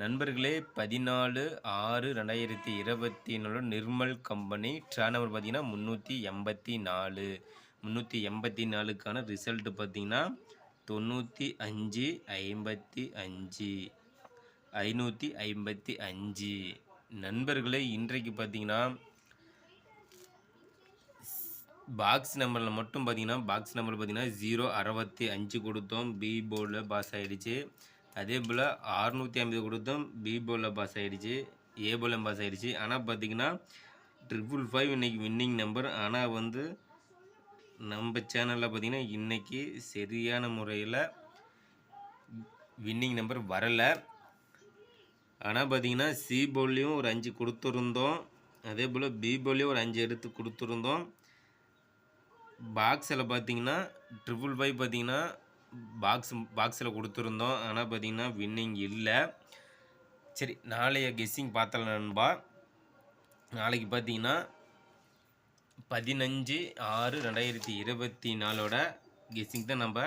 நண்பர்களே பதினாலு ஆறு ரெண்டாயிரத்தி இருபத்தி நாலு நிர்மல் கம்பெனி ட்ரா நம்பர் பார்த்தீங்கன்னா முந்நூற்றி எண்பத்தி நாலு. முந்நூற்றி எண்பத்தி நாலுக்கான ரிசல்ட்டு பார்த்தீங்கன்னா தொண்ணூற்றி அஞ்சு ஐம்பத்தி அஞ்சு. ஐநூற்றி ஐம்பத்தி அஞ்சு. நண்பர்களே இன்றைக்கு பார்த்தீங்கன்னா பாக்ஸ் நம்பரில் மட்டும் பார்த்தீங்கன்னா பாக்ஸ் நம்பர் பார்த்தீங்கன்னா ஜீரோ அறுபத்தி அஞ்சு கொடுத்தோம். பி போர்டில் பாஸ் ஆகிடுச்சு அதே போல் அறுநூற்றி ஐம்பது கொடுத்தோம் பி போர்டில் பாஸ் ஆகிடுச்சு ஏ போர்டில் பாஸ் ஆகிடுச்சு ஆனால் பார்த்தீங்கன்னா ட்ரிபிள் ஃபைவ் இன்றைக்கி வின்னிங் நம்பர் ஆனால் வந்து நம்ம சேனலில் பார்த்தீங்கன்னா இன்றைக்கி சரியான முறையில் வின்னிங் நம்பர் வரலை. ஆனால் பார்த்தீங்கன்னா சி போல்லையும் ஒரு அஞ்சு கொடுத்துருந்தோம். அதே போல் பி போல்லையும் ஒரு அஞ்சு எடுத்து கொடுத்துருந்தோம். பாக்ஸில் பார்த்தீங்கன்னா ட்ரிபிள் ஃபைவ் பார்த்தீங்கன்னா பாக்ஸ் பாக்ஸில் கொடுத்துருந்தோம். ஆனால் பார்த்தீங்கன்னா வின்னிங் இல்லை. சரி நாளைய கெஸ்ஸிங் பார்த்தலாம் நண்பா. நாளைக்கு பார்த்தீங்கன்னா பதினஞ்சு ஆறு ரெண்டாயிரத்தி இருபத்தி நாலோட கெஸ்ஸிங் தான் நம்ம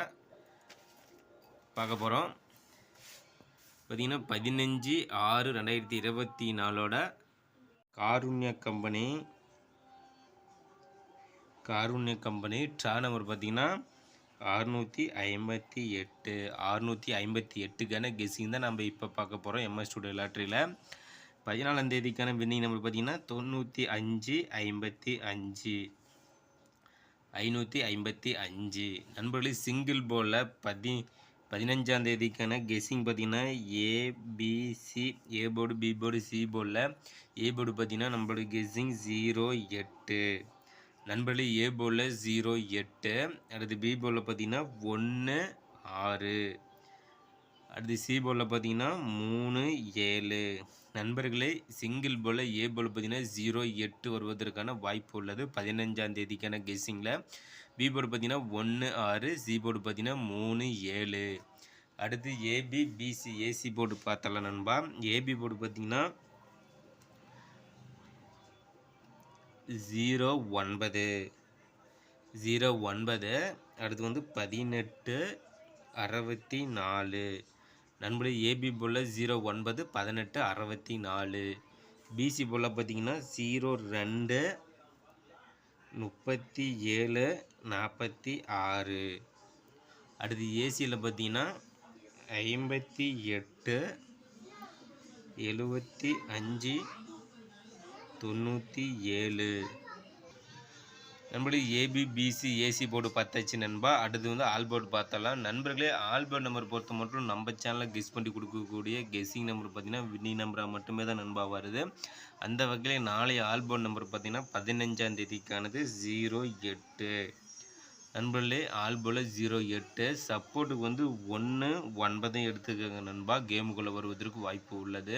பார்க்க போகிறோம் பார்த்திங்கன்னா பதினஞ்சு ஆறு ரெண்டாயிரத்தி இருபத்தி நாலோட Karunya company Karunya company draw number பார்த்தீங்கன்னா அறுநூற்றி ஐம்பத்தி எட்டு அறுநூற்றி ஐம்பத்தி எட்டுக்கான கெஸ்ஸிங் தான் நம்ம இப்போ பார்க்க போகிறோம் எம்எஸ் ஸ்டூடியோ லாட்ரியில் பதினாலாம் தேதிக்கான வின்னிங் நம்பர் பார்த்தீங்கன்னா தொண்ணூற்றி அஞ்சு ஐம்பத்தி அஞ்சு. ஐநூற்றி ஐம்பத்தி அஞ்சு. நண்பர்களே சிங்கிள் போலில் பதி பதினஞ்சாம் தேதிக்கான கெஸ்ஸிங் பார்த்தீங்கன்னா ABC A board B board C போர்டில் ஏ போர்டு பார்த்தீங்கன்னா நம்மளோட கெஸ்ஸிங் ஜீரோ எட்டு. நண்பர்களே ஏ போல் ஜீரோ எட்டு அடுத்து பி போல் பார்த்தீங்கன்னா ஒன்று ஆறு. அடுத்து சி போல் பார்த்தீங்கன்னா மூணு ஏழு. நண்பர்களே சிங்கிள் போல் ஏ போல் பார்த்தீங்கன்னா ஜீரோ எட்டு வருவதற்கான வாய்ப்பு உள்ளது. பதினஞ்சாம் தேதிக்கான கெஸ்ஸிங்கில் பி போர்டு பார்த்தீங்கன்னா ஒன்று ஆறு சி போர்டு பார்த்தீங்கன்னா மூணு ஏழு. அடுத்து ஏபி பிசி ஏசி போர்டு பார்த்தலாம் நண்பா. ஏபி போர்டு பார்த்தீங்கன்னா ஜீரோ ஒன்பது. ஜீரோ ஒன்பது அடுத்து வந்து பதினெட்டு அறுபத்தி நாலு. நண்பர்களே ஏபி போல் ஜீரோ ஒன்பது பதினெட்டு அறுபத்தி நாலு. பிசி போல் பார்த்தீங்கன்னா ஜீரோ ரெண்டு முப்பத்தி ஏழு நாற்பத்தி ஆறு. அடுத்து ஏசியில் பார்த்தீங்கன்னா ஐம்பத்தி எட்டு எழுபத்தி அஞ்சு தொண்ணூற்றி ஏழு. நண்பர்களே ஏபி பிசி ஏசி போர்டு பத்தாச்சு நண்பா. அடுத்து வந்து ஆல்போர்ட் பார்த்தலாம் நண்பர்களே ஆல்போர்ட் நம்பர் பொறுத்த மட்டும் நம்ம சேனலில் கெஸ் பண்ணி கொடுக்கக்கூடிய கெஸ்ஸிங் நம்பர் பார்த்தீங்கன்னா வின்னிங் நம்பராக மட்டுமே தான் நண்பா வருது. அந்த வகையில் நாளைய ஆல்போர்ட் நம்பர் பார்த்தீங்கன்னா பதினஞ்சாம் தேதிக்கானது ஜீரோ எட்டு. நண்பர்களே ஆல்போவில் ஜீரோ எட்டு. சப்போர்ட்டுக்கு வந்து ஒன்று ஒன்பதையும் எடுத்துக்கோங்க நண்பா. கேமுக்குள்ளே வருவதற்கு வாய்ப்பு உள்ளது.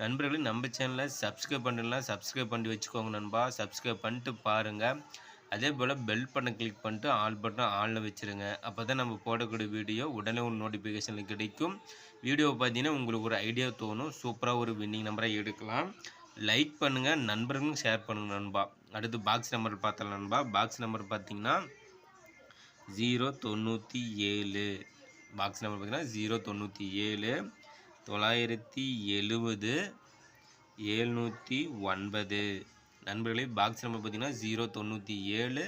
நண்பர்களே நம்ம சேனலை சப்ஸ்கிரைப் பண்ணலாம் சப்ஸ்கிரைப் பண்ணி வச்சுக்கோங்க நண்பா. சப்ஸ்கிரைப் பண்ணிட்டு பாருங்கள் அதே போல் பெல் பட்டன் கிளிக் பண்ணிட்டு ஆல் பட்டன் ஆனில் வச்சுருங்க. அப்போ தான் நம்ம போடக்கூடிய வீடியோ உடனே ஒரு நோட்டிஃபிகேஷனில் கிடைக்கும். வீடியோ பார்த்தீங்கன்னா உங்களுக்கு ஒரு ஐடியா தோணும். சூப்பராக ஒரு வின்னிங் நம்பரை எடுக்கலாம். லைக் பண்ணுங்கள் நண்பர்களும் ஷேர் பண்ணுங்கள் நண்பா. அடுத்து பாக்ஸ் நம்பர் பார்த்தலாம் நண்பா. பாக்ஸ் நம்பர் பார்த்தீங்கன்னா ஜீரோ தொண்ணூற்றி ஏழு. பாக்ஸ் நம்பர் பார்த்தீங்கன்னா ஜீரோ தொண்ணூற்றி ஏழு. தொள்ளாயிரத்தி எழுபது ஏழ்நூற்றி ஒன்பது. நண்பர்களே பாக்ஸ் நம்பர் பார்த்தீங்கன்னா ஜீரோ தொண்ணூற்றி ஏழு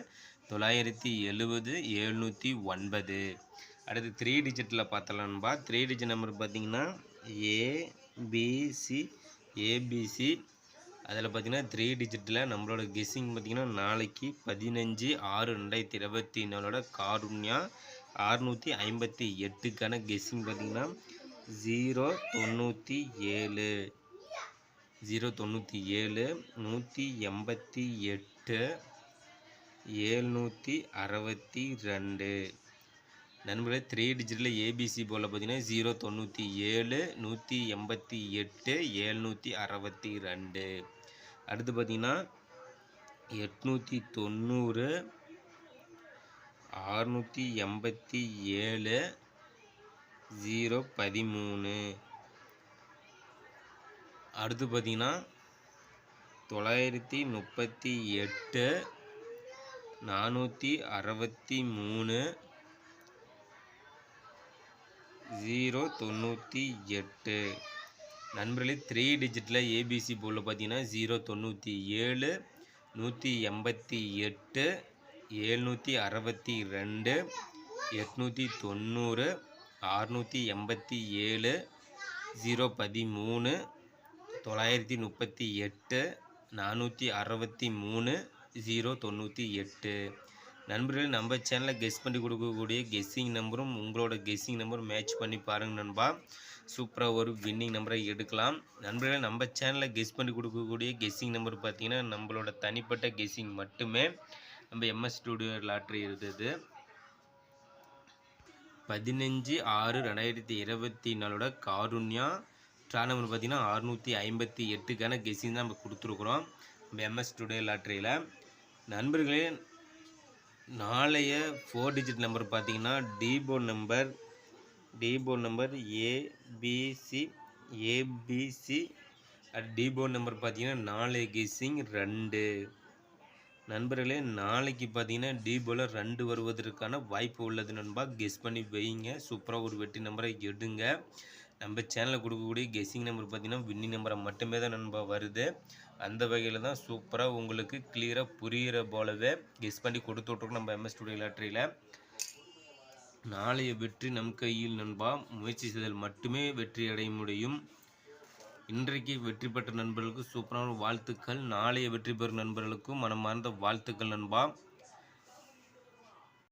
தொள்ளாயிரத்தி எழுபது ஏழ்நூற்றி ஒன்பது. அடுத்து த்ரீ டிஜிட்டில் பார்த்தலாம்பா த்ரீ டிஜிட் நம்பர் பார்த்தீங்கன்னா ஏபிசி ஏபிசி அதில் பார்த்தீங்கன்னா த்ரீ டிஜிட்டில் நம்மளோட கெஸ்ஸிங் பார்த்தீங்கன்னா நாளைக்கு பதினஞ்சு ஆறு ரெண்டாயிரத்தி இருபத்தி நாலோட காருண்யா அறுநூற்றி ஐம்பத்தி எட்டுக்கான கெஸ்ஸிங் பார்த்தீங்கன்னா ஜீரோ தொண்ணூற்றி ஏழு. ஜீரோ தொண்ணூற்றி ஏழு நூற்றி எண்பத்தி எட்டு ஏழ்நூற்றி அறுபத்தி ரெண்டு. நண்பர்களே த்ரீ டிஜிட்டில் ஏபிசி போல் பார்த்தீங்கன்னா ஜீரோ தொண்ணூற்றி ஏழு நூற்றி எண்பத்தி எட்டு ஏழ்நூற்றி அறுபத்தி ரெண்டு. அடுத்து பார்த்தீங்கன்னா எட்நூற்றி தொண்ணூறு ஆறுநூற்றி எண்பத்தி ஏழு ஜீரோ பதிமூணு. அடுத்து பார்த்தீங்கன்னா தொள்ளாயிரத்தி முப்பத்தி எட்டு நானூற்றி அறுபத்தி மூணு ஜீரோ தொண்ணூற்றி எட்டு. நண்பர்களே த்ரீ டிஜிட்டில் ஏபிசி போர்டில் பார்த்தீங்கன்னா ஜீரோ தொண்ணூற்றி ஏழு நூற்றி எண்பத்தி எட்டு எழுநூற்றி அறுபத்தி ரெண்டு எட்நூற்றி தொண்ணூறு அறுநூற்றி எண்பத்தி ஏழு ஜீரோ பதிமூணு தொள்ளாயிரத்தி முப்பத்தி எட்டு நானூற்றி அறுபத்தி மூணு ஜீரோ தொண்ணூற்றி எட்டு. நண்பர்கள் நம்ம சேனலில் கெஸ் பண்ணி கொடுக்கக்கூடிய கெஸ்ஸிங் நம்பரும் உங்களோட கெஸ்ஸிங் நம்பரும் மேட்ச் பண்ணி பாருங்க நண்பா. சூப்பராக ஒரு வின்னிங் நம்பரை எடுக்கலாம். நண்பர்கள் நம்ம சேனலில் கெஸ் பண்ணி கொடுக்கக்கூடிய கெஸ்ஸிங் நம்பர் பார்த்திங்கன்னா நம்மளோட தனிப்பட்ட கெஸ்ஸிங் மட்டுமே நம்ம எம்எஸ் ஸ்டூடியோ லாட்ரி இருந்தது. பதினஞ்சு ஆறு ரெண்டாயிரத்தி இருபத்தி நாலோட காருண்யா. ட்ரா நம்பர் பார்த்தீங்கன்னா அறுநூற்றி ஐம்பத்தி எட்டுக்கான கெஸிங் தான் நம்ம கொடுத்துருக்குறோம். நம்ம எம்எஸ் டுடே லாட்ரியில் நண்பர்களே நாளைய ஃபோர் டிஜிட் நம்பர் பார்த்தீங்கன்னா டிபோ நம்பர் டிபோ நம்பர் ஏபிசி ஏபிசி டிபோ நம்பர் பார்த்தீங்கன்னா நாளைய கெஸ்ஸிங் ரெண்டு. நண்பர்களே நாளைக்கு பார்த்தீங்கன்னா டிபோல ரெண்டு வருவதற்கான வாய்ப்பு உள்ளது நண்பா. கெஸ் பண்ணி வைங்க. சூப்பராக ஒரு வெற்றி நம்பரை எடுங்க. நம்ம சேனலில் கொடுக்கக்கூடிய கெஸ்ஸிங் நம்பர் பார்த்தீங்கன்னா வின்னி நம்பரை மட்டுமே தான் நண்பா வருது. அந்த வகையில் தான் சூப்பராக உங்களுக்கு கிளியராக புரிகிற போலவே கெஸ் பண்ணி கொடுத்து விட்ருக்கோம் நம்ம எம்எஸ் ஸ்டுடியோ லாட்ரியில் நாளைய வெற்றி நம் கையில் நண்பா. முயற்சி செய்தல் மட்டுமே வெற்றி அடைய முடியும். இன்றைக்கு வெற்றி பெற்ற நண்பர்களுக்கு சூப்பரான வாழ்த்துக்கள். நாளைய வெற்றி பெறும் நண்பர்களுக்கும் மனமார்ந்த வாழ்த்துக்கள் நண்பா.